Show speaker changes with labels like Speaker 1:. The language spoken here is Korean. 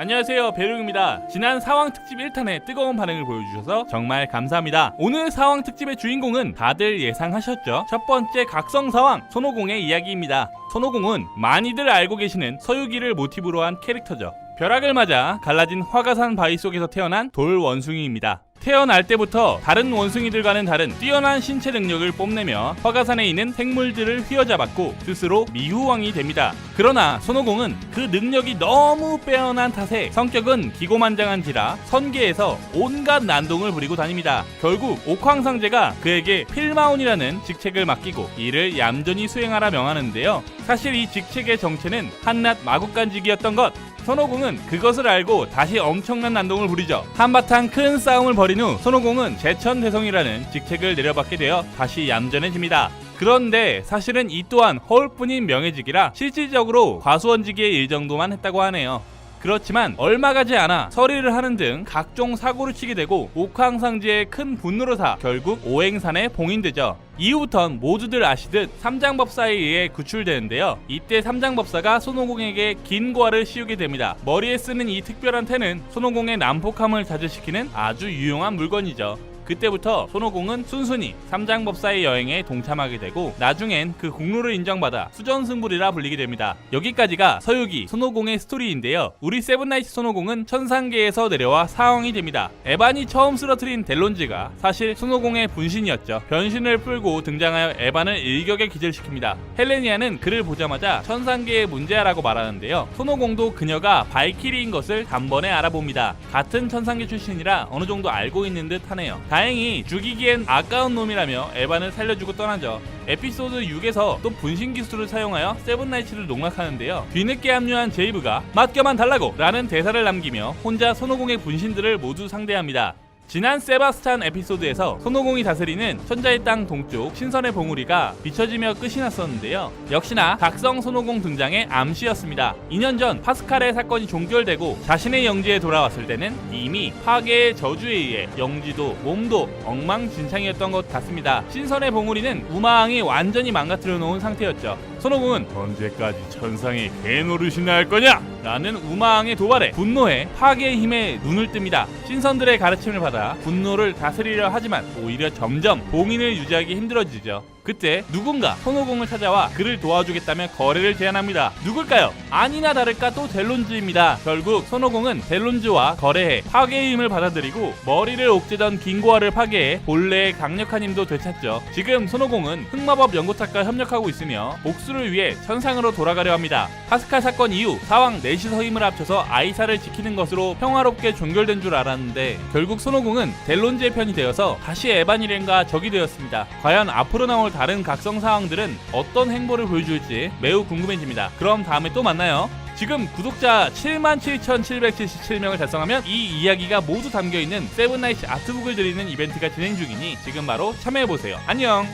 Speaker 1: 안녕하세요 배룡입니다. 지난 사왕 특집 1탄에 뜨거운 반응을 보여주셔서 정말 감사합니다. 오늘 사왕 특집의 주인공은 다들 예상하셨죠? 첫 번째 각성사왕 손오공의 이야기입니다. 손오공은 많이들 알고 계시는 서유기를 모티브로 한 캐릭터죠 벼락을 맞아 갈라진 화가산 바위 속에서 태어난 돌 원숭이입니다 태어날 때부터 다른 원숭이들과는 다른 뛰어난 신체 능력을 뽐내며 화가산에 있는 생물들을 휘어잡았고 스스로 미후왕이 됩니다. 그러나 손오공은 그 능력이 너무 빼어난 탓에 성격은 기고만장한지라 선계에서 온갖 난동을 부리고 다닙니다. 결국 옥황상제가 그에게 필마온이라는 직책을 맡기고 이를 얌전히 수행하라 명하는데요. 사실 이 직책의 정체는 한낱 마국간직이었던 것. 손오공은 그것을 알고 다시 엄청난 난동을 부리죠. 한바탕 큰 싸움을 벌인 후 손오공은 제천 대성이라는 직책을 내려받게 되어 다시 얌전해집니다. 그런데 사실은 이 또한 허울뿐인 명예직이라 실질적으로 과수원직의 일 정도만 했다고 하네요. 그렇지만 얼마 가지 않아 서리를 하는 등 각종 사고를 치게 되고 옥황상제의 큰 분노로 사 결국 오행산에 봉인되죠. 이후부턴 모두들 아시듯 삼장법사에 의해 구출되는데요. 이때 삼장법사가 손오공에게 긴 고아를 씌우게 됩니다. 머리에 쓰는 이 특별한 태는 손오공의 난폭함을 자제시키는 아주 유용한 물건이죠. 그때부터 손오공은 순순히 삼장법사의 여행에 동참하게 되고 나중엔 그 공로를 인정받아 수전승불이라 불리게 됩니다. 여기까지가 서유기 손오공의 스토리인데요. 우리 세븐나이츠 손오공은 천상계에서 내려와 사왕이 됩니다. 에반이 처음 쓰러뜨린 델론즈가 사실 손오공의 분신이었죠. 변신을 풀고 등장하여 에반을 일격에 기절시킵니다. 헬레니아는 그를 보자마자 천상계의 문제야라고 말하는데요. 손오공도 그녀가 발키리인 것을 단번에 알아봅니다. 같은 천상계 출신이라 어느 정도 알고 있는 듯 하네요. 다행히 죽이기엔 아까운 놈이라며 에반을 살려주고 떠나죠. 에피소드 6에서 또 분신 기술을 사용하여 세븐나이츠를 농락하는데요. 뒤늦게 합류한 제이브가 맡겨만 달라고 라는 대사를 남기며 혼자 손오공의 분신들을 모두 상대합니다. 지난 세바스찬 에피소드에서 손오공이 다스리는 천자의 땅 동쪽 신선의 봉우리가 비춰지며 끝이 났었는데요. 역시나 각성 손오공 등장의 암시였습니다. 2년 전 파스칼의 사건이 종결되고 자신의 영지에 돌아왔을 때는 이미 파괴의 저주에 의해 영지도 몸도 엉망진창이었던 것 같습니다. 신선의 봉우리는 우마왕이 완전히 망가뜨려 놓은 상태였죠. 손오공은 언제까지 천상의 개노릇이나 할 거냐? 라는 우마왕의 도발에 분노해 파괴의 힘에 눈을 뜹니다. 신선들의 가르침을 받아 분노를 다스리려 하지만 오히려 점점 봉인을 유지하기 힘들어지죠. 그때 누군가 손오공을 찾아와 그를 도와주겠다며 거래를 제안합니다. 누굴까요? 아니나 다를까 또 델론즈입니다. 결국 손오공은 델론즈와 거래해 파괴의 힘을 받아들이고 머리를 옥죄던 긴고아를 파괴해 본래의 강력한 힘도 되찾죠. 지금 손오공은 흑마법 연구탁과 협력하고 있으며 복수를 위해 천상으로 돌아가려 합니다. 파스칼 사건 이후 사왕 넷이서 힘을 합쳐서 아이사를 지키는 것으로 평화롭게 종결된 줄 알았는데 결국 손오공은 델론즈의 편이 되어서 다시 에반이렌과 적이 되었습니다. 과연 앞으로 나올 다른 각성 사항들은 어떤 행보를 보여줄지 매우 궁금해집니다. 그럼 다음에 또 만나요. 지금 구독자 77,777명을 달성하면 이 이야기가 모두 담겨있는 세븐나이츠 아트북을 드리는 이벤트가 진행 중이니 지금 바로 참여해보세요. 안녕!